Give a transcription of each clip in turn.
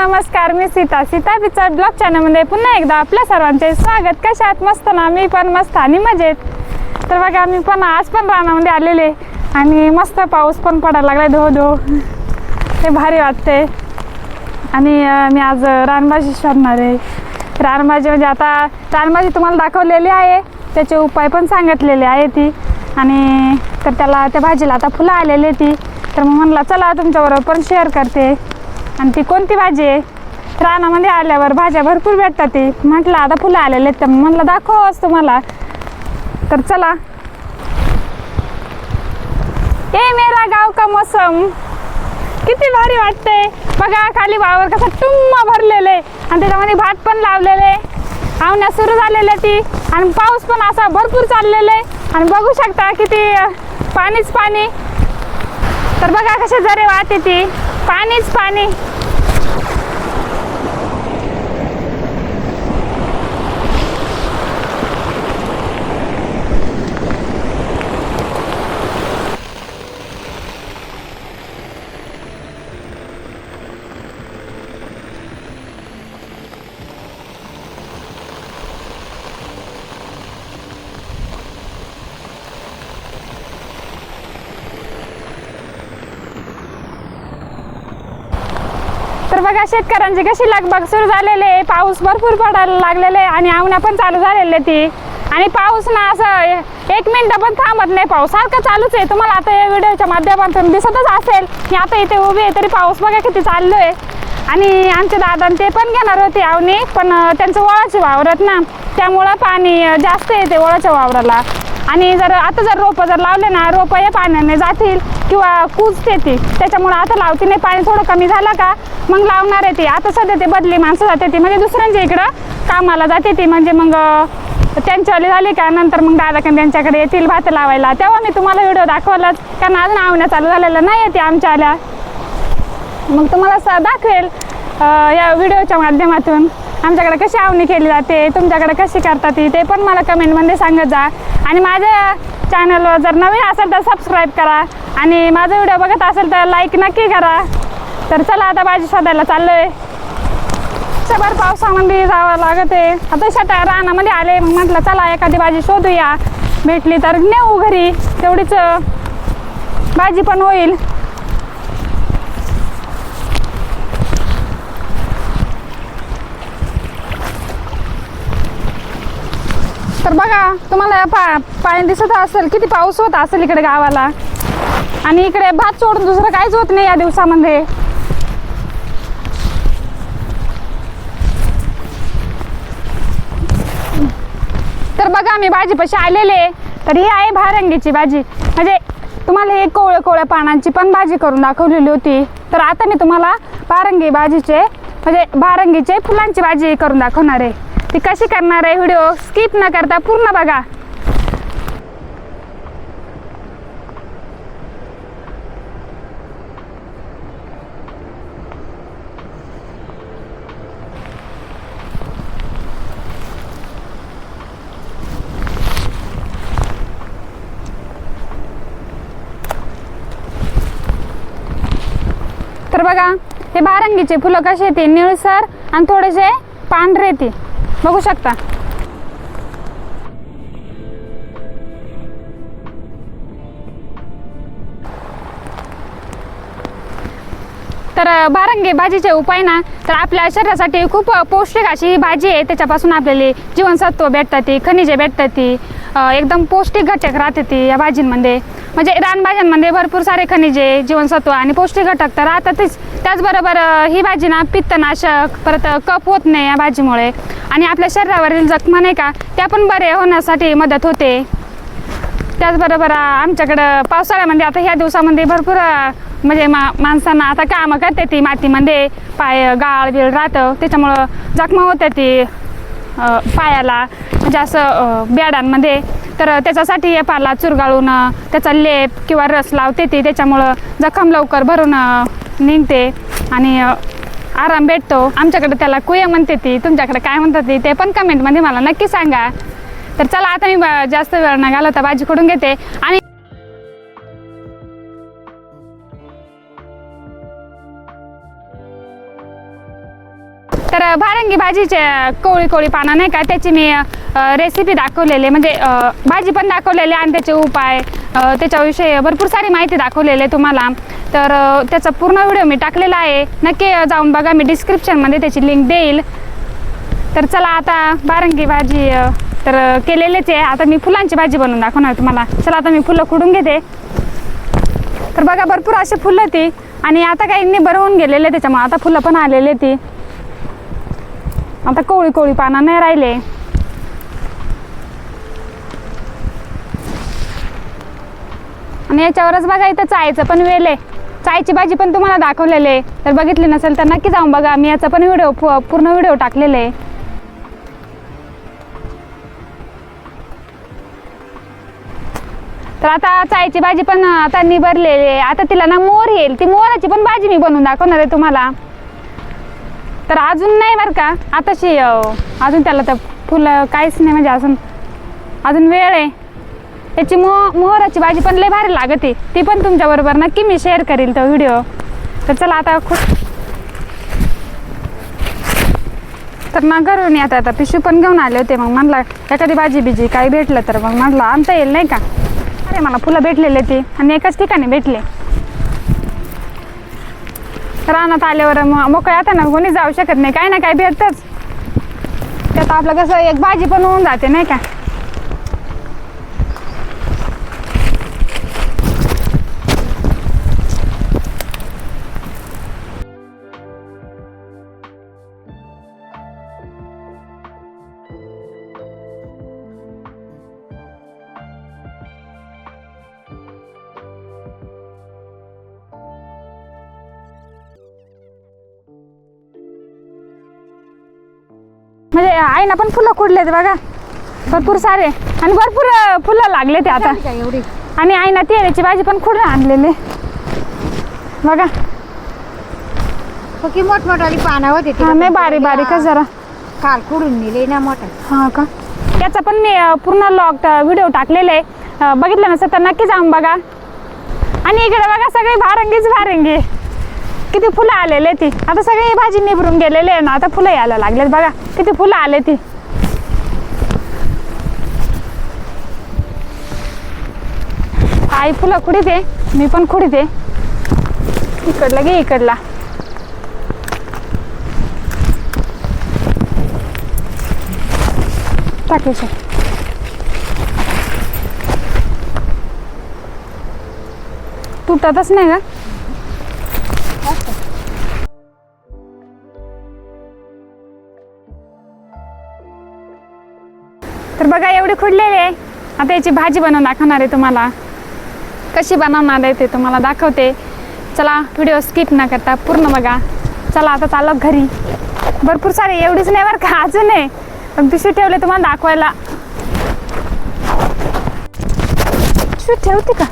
नमस्कार मी सीता. सीता पिचर ब्लॉग चॅनलमध्ये पुन्हा एकदा आपल्या सर्वांचे स्वागत. कशात मस्त ना? मी पण मस्त आणि मजेत. तर बघा मी पण आज पण रानामध्ये आलेले आणि मस्त पाऊस पण पडायला लागलाय धो धो ते भारी वाटते आणि मी आज रानभाजी शोधणार आहे. रानभाजी म्हणजे आता रानभाजी तुम्हाला दाखवलेली आहे. त्याचे उपाय पण सांगितलेले आहे ती. आणि तर त्याला त्या भाजीला आता फुलं आलेली ती. तर मग म्हणलं चला तुमच्याबरोबर पण शेअर करते. आणि ती कोणती भाजी आहे? रानामध्ये आल्यावर भाज्या भरपूर भेटतात ती. म्हटलं आता फुलं आलेले आहेत. तर म्हटलं दाखवच तुम्हाला. तर चला. ए मेरा गाव का मौसम? किती भारी वाटते बघा खाली वावर कसं टुम्म भरलेले आणि त्याच्यामध्ये भात पण लावलेले आवण्या सुरू झालेल्या ती. आणि पाऊस पण असा भरपूर चाललेले आणि बघू शकता किती पाणीच पाणी. तर बघा कसे जरे वाहते ती. पाणीच पाणी बघा शेतकऱ्यांची कशी लगबग सुरू झालेली आहे. पाऊस भरपूर पडायला लागलेले आहे आणि आवण्या पण चालू झालेले ती. आणि पाऊस ना असं एक मिनिट पण थांबत नाही पाऊस. सारखं चालूच आहे. तुम्हाला आता या व्हिडिओच्या माध्यमातून दिसतच असेल मी आता इथे उभी आहे तरी पाऊस बघा किती चाललो आहे आणि आमचे दादा ते पण घेणार होते आवनी पण त्यांचं वळाचे वावरत ना. त्यामुळं पाणी जास्त येते वळाच्या वावराला. आणि जर आता जर रोपं जर लावले ना रोपं या पाण्याने जातील किंवा कुजते ती. त्याच्यामुळं आता लावती नाही पाणी थोडं कमी झालं का मग लावणार आहे ती. आता सध्या ते बदली माणसं जाते ती. म्हणजे दुसऱ्यांच्या इकडं कामाला जाते ती. म्हणजे मग त्यांच्यावाले त्यांच्यावाली झाली का नंतर मग दादा का त्यांच्याकडे येतील भात लावायला. तेव्हा मी तुम्हाला व्हिडिओ दाखवलाच. कारण अजून आवण्या चालू झालेलं नाही येते आमच्या आल्या. मग तुम्हाला स दाखवेल या व्हिडिओच्या माध्यमातून. आमच्याकडे कशी आवणी केली जाते तुमच्याकडे कशी करतात ती ते पण मला कमेंटमध्ये सांगत जा. आणि माझ्या चॅनलवर जर नवीन असेल तर सबस्क्राईब करा. आणि माझा व्हिडिओ बघत असेल तर लाईक नक्की करा. तर चला आता भाजी शोधायला चाललोय. सबर पावसामध्ये जावं लागत. आहे आता शटा रानामध्ये आले मग म्हटलं चला एखादी भाजी शोधूया. भेटली तर नेऊ घरी. तेवढीच भाजी पण होईल. तर बघा तुम्हाला पा पाणी दिसत असेल किती पाऊस होत असेल इकडे गावाला. आणि इकडे भात सोडून दुसरं काहीच होत नाही या दिवसामध्ये. तर बघा मी भाजीपाशी आलेले तर ही आहे भारंगीची भाजी. म्हणजे तुम्हाला हे कोवळ्या कोवळ्या पानांची पण भाजी करून दाखवलेली होती. तर आता मी तुम्हाला भारंगी भाजीचे म्हणजे भारंगीचे फुलांची भाजी करून दाखवणार आहे. ती कशी करणार आहे व्हिडिओ? स्किप न करता पूर्ण बघा. तर बघा हे भारंगीचे फुलं कसे येते निळसर आणि थोडेसे पांढरे येते बघू शकता. तर अ, भाजीचे उपाय ना तर आपल्या शरीरासाठी खूप पौष्टिक अशी ही भाजी आहे. त्याच्यापासून आपल्याला जीवनसत्व भेटतात ती खनिजे भेटतात ती एकदम पौष्टिक घटक राहते ती या भाजींमध्ये. म्हणजे रानभाज्यांमध्ये भरपूर सारे खनिजे जीवनसत्व आणि पौष्टिक घटक तर राहतातच. त्याचबरोबर ही भाजी ना पित्तनाशक परत कप कफ होत नाही या भाजीमुळे. आणि आपल्या शरीरावरील जखमा नाही का त्या पण बरे होण्यासाठी मदत होते. त्याचबरोबर आमच्याकडं पावसाळ्यामध्ये आता ह्या दिवसामध्ये भरपूर म्हणजे मा माणसांना आता कामं करते ती मातीमध्ये. पाय गाळ बिळ राहतं. त्याच्यामुळं जखमा होत्या ती पायाला. म्हणजे असं बेडांमध्ये तर त्याच्यासाठी हे पाला चुरगाळून त्याचा लेप किंवा रस लावते ती. त्याच्यामुळं जखम लवकर भरून निघते आणि आराम भेटतो. आमच्याकडे त्याला कुया म्हणते ती. तुमच्याकडे काय म्हणतात ती? ते पण कमेंटमध्ये मला नक्की सांगा. तर चला आता मी ब- जास्त वेळ न घालवता भाजी करून घेते. आणि तर भारंगी भाजीचे कोळी कोळी पानं नाही का? त्याची मी रेसिपी दाखवलेली म्हणजे भाजी पण दाखवलेली आणि त्याचे उपाय त्याच्याविषयी भरपूर सारी माहिती दाखवलेली आहे तुम्हाला. तर त्याचा पूर्ण व्हिडिओ मी टाकलेला आहे. नक्की जाऊन बघा. मी डिस्क्रिप्शनमध्ये त्याची लिंक देईल. तर चला आता बारंगी भाजी तर केलेलेच केलेलीच आहे. आता मी फुलांची भाजी बनवून दाखवणार तुम्हाला. चला आता मी फुलं खुडून घेते. तर बघा भरपूर असे फुलं ती आणि आता काही बरवून गेलेले त्याच्यामुळे आता फुलं पण आलेले ती. आता कोळी कोळी पानं नाही राहिले. आणि याच्यावरच बघा इथं चायचं पण वेल आहे. चायची भाजी पण तुम्हाला दाखवलेली आहे. तर बघितली नसेल तर नक्की जाऊन बघा. मी याचा पण व्हिडिओ पूर्ण व्हिडिओ टाकलेले आहे. तर आता चायची भाजी पण आता निभरलेली आहे. आता तिला ना मोर येईल. ती मोराची पण भाजी मी बनवून दाखवणार आहे तुम्हाला. तर अजून नाही बरं का? आताशी अजून त्याला तर फुलं काहीच नाही म्हणजे अजून अजून वेळ आहे. त्याची मो मोहराची भाजी पण लय भारी लागते. ती पण तुमच्याबरोबर नक्की मी शेअर करील तो व्हिडिओ तर चला आता खूप तर ना घरून आता आता पिशवी पण घेऊन आले होते. मग म्हणला एखादी भाजी बिजी काही भेटलं तर मग म्हणलं आणता येईल नाही का? अरे मला फुलं भेटलेले ते. आणि एकाच ठिकाणी भेटले. रानात आल्यावर मग आता ना कोणी जाऊ शकत नाही. काय ना काय भेटतच. त्यात आपलं कसं एक भाजी पण होऊन जाते नाही का? आईना पण फुलं खुडले ते बघा. भरपूर सारे. आणि भरपूर फुलं लागले ते आता. एवढी? आणि आईना तेलाची भाजी पण खुडून आणलेले. बघा. फक्त मोठमोठाली पानं होते हा नाही बारीक बारीकच जरा. काल कुडून नेले ना मोठा. हा का? त्याचा पण मी अं, पूर्ण लॉग व्हिडिओ टाकलेले आहे. अं, बघितलं नसेल तर नक्की जाऊन बघा. आणि इकडे बघा सगळी भारंगीच भारंगी. किती फुलं आलेले ती. आता सगळी भाजी निभरून गेलेले आहे ना आता फुलं यायला लागलेत बघा. किती फुलं आले ती. आई फुलं खुडीत आहे मी पण खुडीत आहे इकडला घे इकडला. टाकायचं तुटतच नाही का? तर बघा एवढे खुडलेले आहे. आता याची भाजी बनवून दाखवणार आहे तुम्हाला. कशी बनवणार आहे ते तुम्हाला दाखवते. चला व्हिडिओ स्किप न करता पूर्ण बघा. चला आता चालू घरी. भरपूर सारे एवढीच नाही बरं का अजून आहे. पण पिशवी ठेवले तुम्हाला दाखवायला. पिशवी ठेवते का?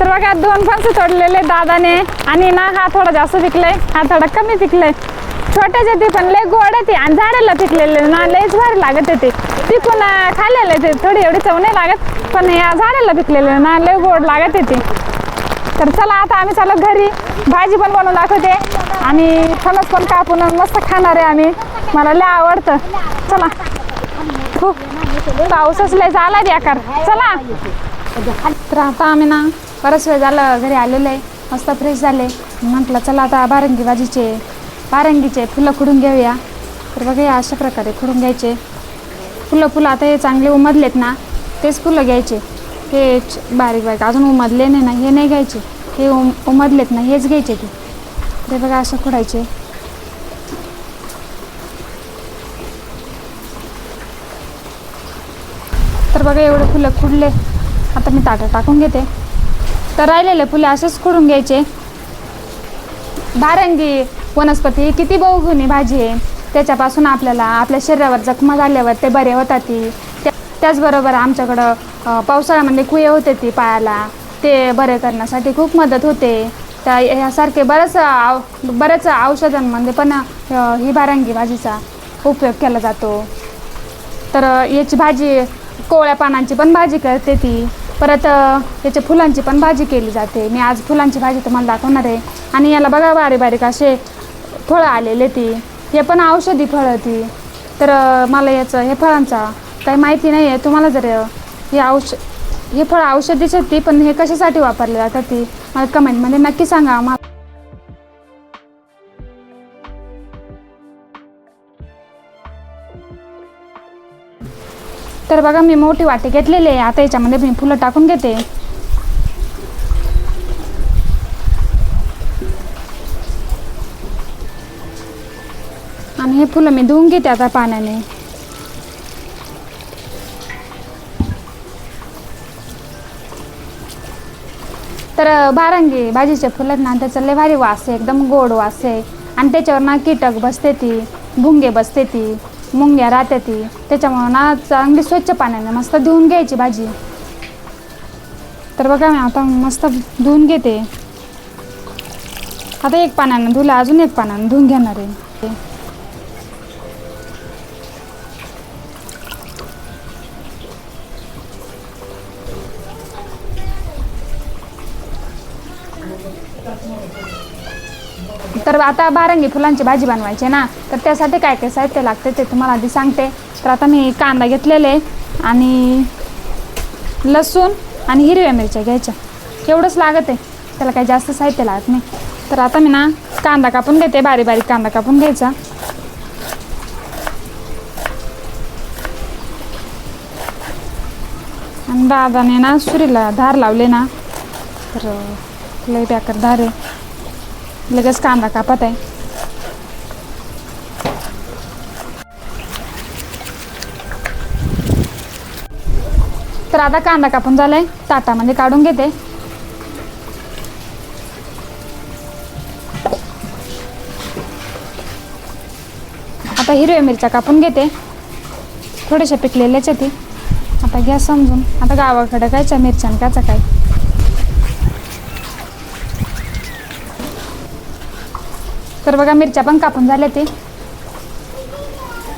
तर बघा दोन फणस तोडलेले दादाने. आणि ना हा थोडा जास्त पिकलाय. हा थोडा कमी पिकलाय. छोट्याचे ते पण लय गोड आहे ते. आणि झाडाला पिकलेले ना लयच भारी लागत आहे ते पिकून खाल्लेले ते. थोडी एवढी चव नाही लागत पण या झाडाला पिकलेले ना लय गोड लागत आहे ते तर चला आता आम्ही चालत घरी. भाजी पण बनवून दाखवते. आणि फणस पण कापून मस्त खाणार आहे आम्ही. मला लय आवडतं. चला. खूप. पाऊसच लय झाला बेकार. चला. तर आता आम्ही ना बराच वेळ झालं घरी आलेलं आहे. मस्त फ्रेश झाले. म्हटलं चला आता बारंगी भाजीचे बारंगीचे फुलं खुडून घेऊया. तर बघा या अशा प्रकारे खुडून घ्यायचे. फुलं फुलं आता हे चांगले उमदलेत ना तेच फुलं घ्यायचे. हे बारीक बारीक अजून उमदले नाही ना हे नाही घ्यायचे. हे उम उमदलेत ना हेच घ्यायचे ते. ते बघा असं खुडायचे. तर बघा एवढे फुलं खुडले. आता मी ताटं टाकून घेते. तर राहिलेले फुले असेच खोडून घ्यायचे. भारंगी वनस्पती ही किती बहुगुणी भाजी आहे. त्याच्यापासून आपल्याला आपल्या शरीरावर जखमा झाल्यावर ते बरे होतात ती. त्या- त्याचबरोबर आमच्याकडं पावसाळ्यामध्ये कुये होते ती पायाला ते बरे करण्यासाठी खूप मदत होते. त्या यासारखे बऱ्याच आव बऱ्याच औषधांमध्ये पण ही भारंगी भाजीचा उपयोग केला जातो. तर याची भाजी कोवळ्या पानांची पण भाजी करते ती. परत याच्या फुलांची पण भाजी केली जाते. मी आज फुलांची भाजी तुम्हाला दाखवणार आहे. आणि याला बघा बारीक बारीक असे फळं आलेले ती. हे पण औषधी फळं ती. तर मला याचं हे फळांचा काही माहिती नाही आहे तुम्हाला जर हे औष हे फळं औषधीच ती पण हे कशासाठी वापरले जातात ती? मला कमेंटमध्ये नक्की सांगा. मला तर बघा मी मोठी वाटी घेतलेली आहे. आता याच्यामध्ये मी फुलं टाकून घेते. आणि हे फुलं मी धुवून घेते आता पाण्याने. तर बारंगी भाजीचे फुलं ना त्याचं लय भारी वास आहे. एकदम गोड वास आहे. आणि त्याच्यावर ना कीटक बसते ती भुंगे बसते ती. मुंग्या राहत्या ती. त्याच्यामुळं ना चांगली स्वच्छ पाण्याने मस्त धुवून घ्यायची भाजी. तर बघा मी आता मस्त धुवून घेते. आता एक पाण्यानं धुलं अजून एक पाण्यानं धुवून घेणार आहे. तर आता बारंगी फुलांची भाजी बनवायची आहे ना तर त्यासाठी काय काय साहित्य लागते ते तुम्हाला आधी सांगते. तर आता मी कांदा घेतलेले आणि लसूण आणि हिरव्या मिरच्या घ्यायच्या. एवढंच लागत आहे. त्याला काही जास्त साहित्य लागत नाही. तर आता मी ना कांदा कापून घेते बारीक बारीक कांदा कापून घ्यायचा. आणि दादाने ना सुरीला धार लावले ना तर लई बेकार धार आहे. लगेच कांदा कापत आहे तर आता कांदा कापून झालाय ताटामध्ये काढून घेते. आता हिरव्या मिरच्या कापून घेते. थोड्याशा पिकलेल्याच ती. आता घ्या समजून. आता गावाकडं कायच्या मिरच्या कायचं काय? तर बघा मिरच्या पण कापून झाल्या ते.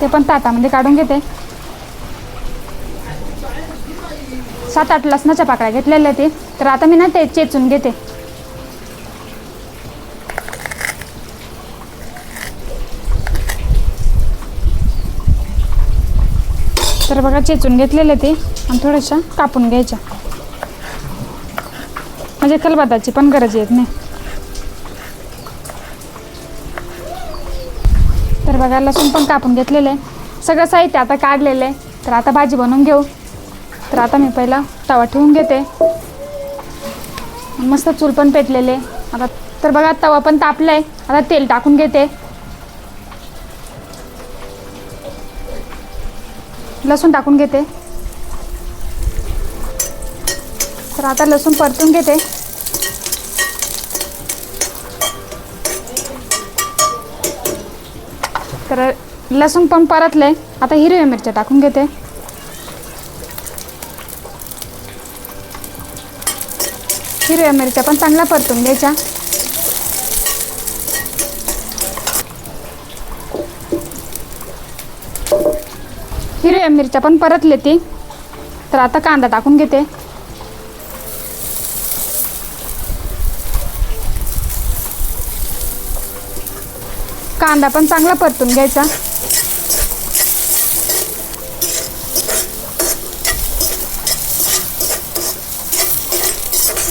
ते पण ताटामध्ये काढून घेते. सात आठ लसणाच्या पाकळ्या घेतलेल्या ते. तर आता मी ना ते चेचून घेते. तर बघा चेचून घेतलेले ते आणि थोड्याशा कापून घ्यायच्या. म्हणजे खलबताची पण गरज येत नाही. तर बघा लसूण पण कापून घेतलेलं आहे. सगळं साहित्य आता काढलेलं आहे. तर आता भाजी बनवून घेऊ. तर आता मी पहिला तवा ठेवून घेते. मस्त चूल पण पेटलेले आता तर बघा तवा पण तापला आहे आता तेल टाकून घेते. लसूण टाकून घेते. तर आता लसूण परतून घेते. तर लसूण पण परतले आता हिरव्या मिरच्या टाकून घेते. हिरव्या मिरच्या पण चांगल्या परतून घ्यायच्या. हिरव्या मिरच्या पण परतले ती. तर आता कांदा टाकून घेते. कांदा पण चांगला परतून घ्यायचा.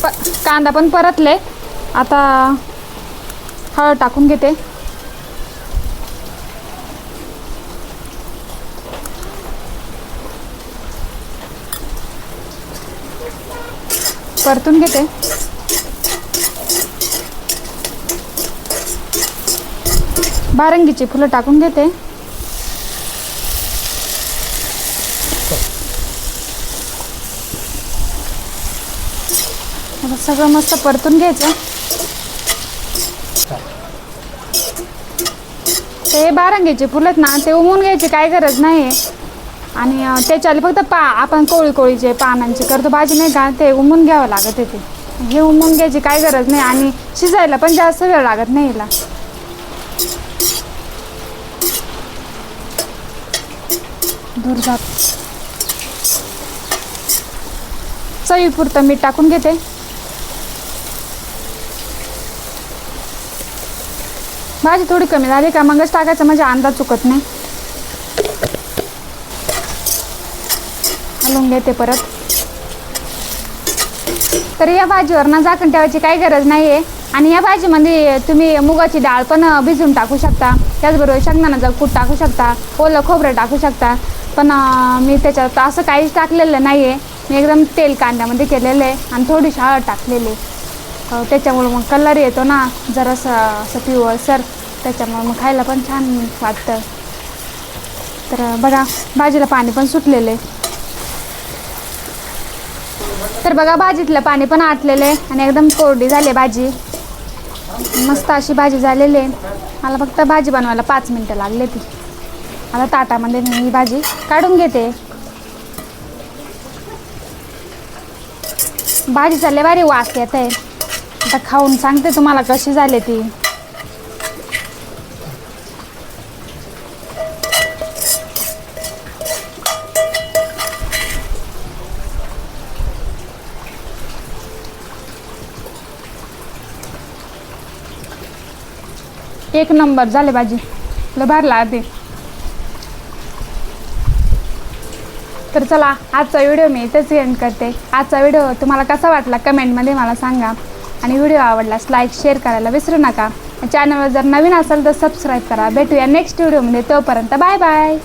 प कांदा पण परतले. आता हळद टाकून घेते. परतून घेते. बारंगीची फुलं टाकून घेते. सगळं मस्त परतून घ्यायचं. ते बारंगीचे फुलं आहेत ना ते उमून घ्यायची काय गरज नाही आहे आणि अं, फक्त पा आपण कोळी कोळीचे पानांची करतो भाजी नाही का ते उमून घ्यावं लागत आहे ते. हे उमून घ्यायची काय गरज नाही आणि शिजायला पण जास्त वेळ लागत नाही हिला दूर जात चवीपुरतं मीठ टाकून घेते. भाजी थोडी कमी झाली का? मगच टाकायचं म्हणजे अंदाज चुकत नाही. हलवून घेते परत. तर या भाजीवर ना झाकण ठेवायची काही गरज नाही आहे आणि या भाजीमध्ये तुम्ही मुगाची डाळ पण भिजून भिजवून टाकू शकता. त्याचबरोबर शेंगदाण्याचं कूट टाकू शकता. ओलं खोबरं टाकू शकता. पण मी त्याच्यात असं काहीच टाकलेलं नाही आहे मी एकदम तेल कांद्यामध्ये केलेलं आहे आणि थोडीशी हळद टाकलेली. आहे. त्याच्यामुळं मग कलर येतो ना जरासं असं पिवळसर त्याच्यामुळं मग खायला पण छान वाटतं. तर बघा भाजीला पाणी पण सुटलेलं आहे. तर बघा भाजीतलं पाणी पण आटलेलं आहे आणि एकदम कोरडी झाली आहे भाजी. मस्त अशी भाजी झालेली आहे. मला फक्त भाजी बनवायला पाच मिनटं लागले ती. आता ताटामध्ये मी ही भाजी काढून घेते. भाजी चालले भारी वास येत आहे आता खाऊन सांगते तुम्हाला कशी झाली ती. एक नंबर झाले भाजी. लय भरला आधी तर चला आजचा व्हिडिओ मी इथेच एंड करते. आजचा व्हिडिओ तुम्हाला कसा वाटला कमेंटमध्ये मला सांगा. आणि व्हिडिओ आवडलास लाईक शेअर करायला विसरू नका. चॅनलवर जर नवीन असेल तर सबस्क्राईब करा. भेटूया नेक्स्ट व्हिडिओमध्ये तोपर्यंत बाय बाय